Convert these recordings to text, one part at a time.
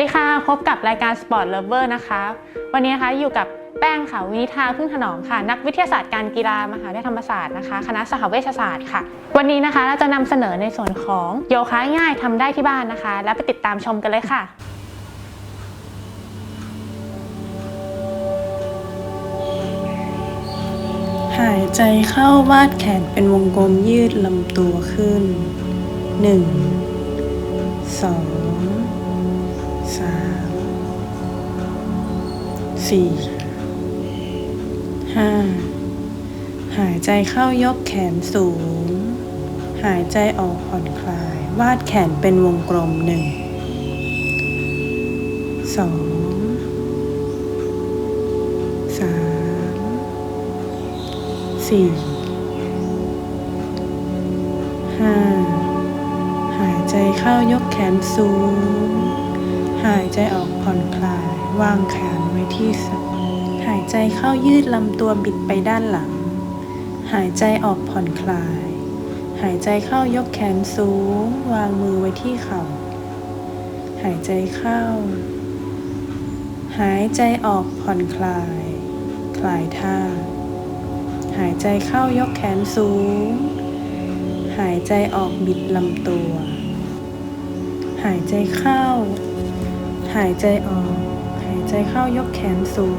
ดีค่ะ พบกับรายการ Sport Lover นะคะ วันนี้นะคะอยู่กับแป้งค่ะวินิธาพึ่งถนอมค่ะ นักวิทยาศาสตร์การกีฬามหาวิทยาลัยธรรมศาสตร์นะคะ คณะสหเวชศาสตร์ค่ะ วันนี้นะคะเราจะนำเสนอในส่วนของโยคะง่ายทำได้ที่บ้านนะคะ แล้วไปติดตามชมกันเลยค่ะหายใจเข้าวาดแขนเป็นวงกลมยืดลำตัวขึ้นหนึ่ง สามสี่ห้าหายใจเข้ายกแขนสูง หายใจออกผ่อนคลาย วาดแขนเป็นวงกลมหนึ่งสองสามสี่ห้าหายใจเข้ายกแขนสูง หายใจออกผ่อนคลาย วางแขนไว้ที่สะหายใจเข้ายืดลำตัวบิดไปด้านหลัง หายใจออกผ่อนคลาย หายใจเข้ายกแขนสูง วางมือไว้ที่เข่า หายใจเข้า หายใจออกผ่อนคลาย คลายท่า หายใจเข้ายกแขนสูง หายใจออกบิดลำตัว หายใจเข้า หายใจออก หายใจเข้ายกแขนสูง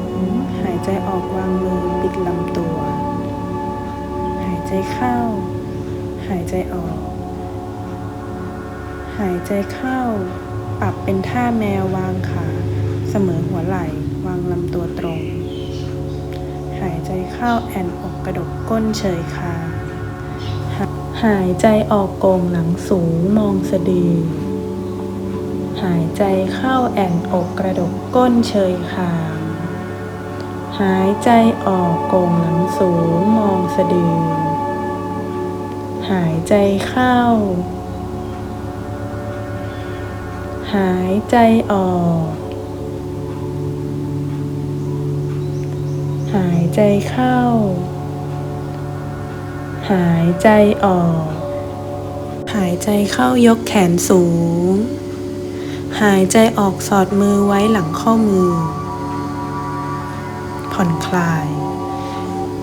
หายใจออกวางมือบิดลำตัว หายใจเข้า หายใจออก หายใจเข้า ปรับเป็นท่าแมววางขา เสมอหัวไหล่วางลำตัวตรง หายใจเข้าแอนอกกระดกก้นเฉยคาหาหายใจออกโกงหลังสูงมองสะดือ หายใจเข้าแอ่นอกกระดกก้นเฉยคาง หายใจออกโกงหลังสูงมองสะดือ หายใจเข้า หายใจออก หายใจเข้า หายใจออก หายใจเข้ายกแขนสูง หายใจออกสอดมือไว้หลังข้อมือ ผ่อนคลาย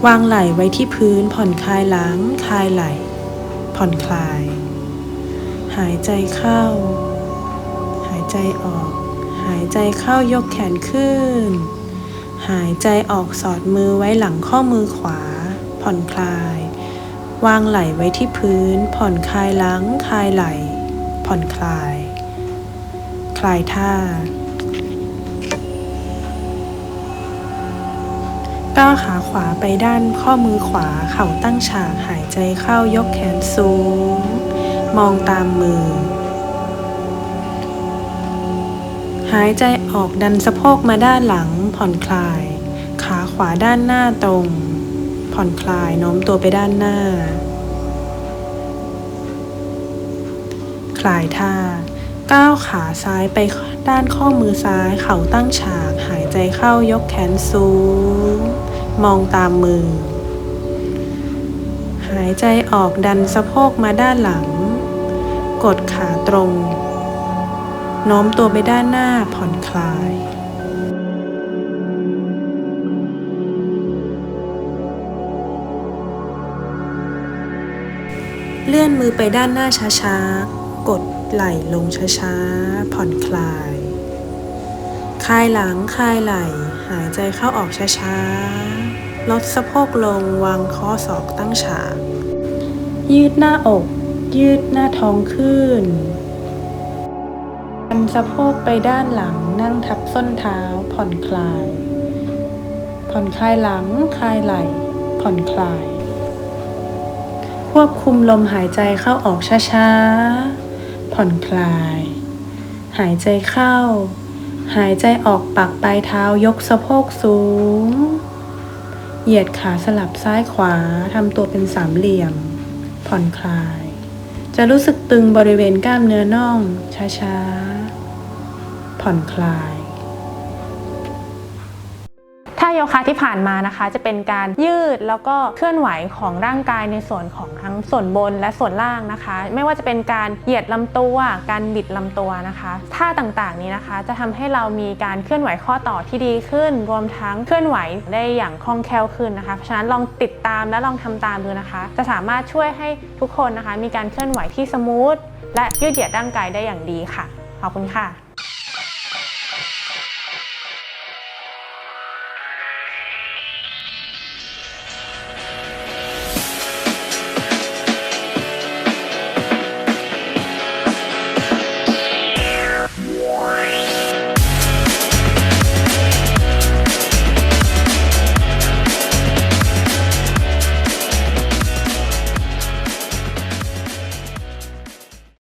วางไหล่ไว้ที่พื้นผ่อนคลายหลังคลายไหล่ ผ่อนคลาย หายใจเข้า หายใจออก หายใจเข้ายกแขนขึ้น หายใจออกสอดมือไว้หลังข้อมือขวา ผ่อนคลาย วางไหล่ไว้ที่พื้น ผ่อนคลายหลังคลายไหล่ ผ่อนคลาย คลายท่าก้าวขาขวาไปด้านข้อมือขวาเข่าตั้งฉากหายใจเข้ายกแขนสูง มองตามมือ หายใจออกดันสะโพกมาด้านหลังผ่อนคลาย ขาขวาด้านหน้าตรง ผ่อนคลายโน้มตัวไปด้านหน้า คลายท่า ก้าวขาซ้ายไปด้านข้อมือซ้าย เข่าตั้งฉาก หายใจเข้ายกแขนสูง มองตามมือ หายใจออกดันสะโพกมาด้านหลัง กดขาตรง โน้มตัวไปด้านหน้าผ่อนคลายเลื่อนมือไปด้านหน้าช้าๆ กด ไหล่ลงช้าๆ ผ่อนคลาย คลายหลังคลายไหล่หายใจเข้าออกช้าๆ ลดสะโพกลงวางข้อศอกตั้งฉาก ยืดหน้าอก ยืดหน้าท้องขึ้นดันสะโพกไปด้านหลังนั่งทับส้นเท้าผ่อนคลาย ผ่อนคลายหลังคลายไหล่ผ่อนคลายควบคุมลมหายใจเข้าออกช้าๆ ผ่อนคลาย หายใจเข้า หายใจออกปักปลายเท้ายกสะโพกสูง เหยียดขาสลับซ้ายขวาทำตัวเป็นสามเหลี่ยม ผ่อนคลาย จะรู้สึกตึงบริเวณกล้ามเนื้อน่องช้าๆ ผ่อนคลาย โยคะที่ผ่านมานะคะ จะเป็นการยืดแล้วก็เคลื่อนไหวของร่างกายในส่วนของทั้งส่วนบนและส่วนล่างนะคะ ไม่ว่าจะเป็นการเหยียดลำตัว การบิดลำตัวนะคะท่าต่างๆนี้นะคะ จะทำให้เรามีการเคลื่อนไหวข้อต่อที่ดีขึ้น รวมทั้งเคลื่อนไหวได้อย่างคล่องแคล่วขึ้นนะคะเพราะฉะนั้นลองติดตามและลองทำตามดูนะคะ จะสามารถช่วยให้ทุกคนนะคะ มีการเคลื่อนไหวที่สมูทและยืดเหยียดร่างกายได้อย่างดีค่ะขอบคุณค่ะ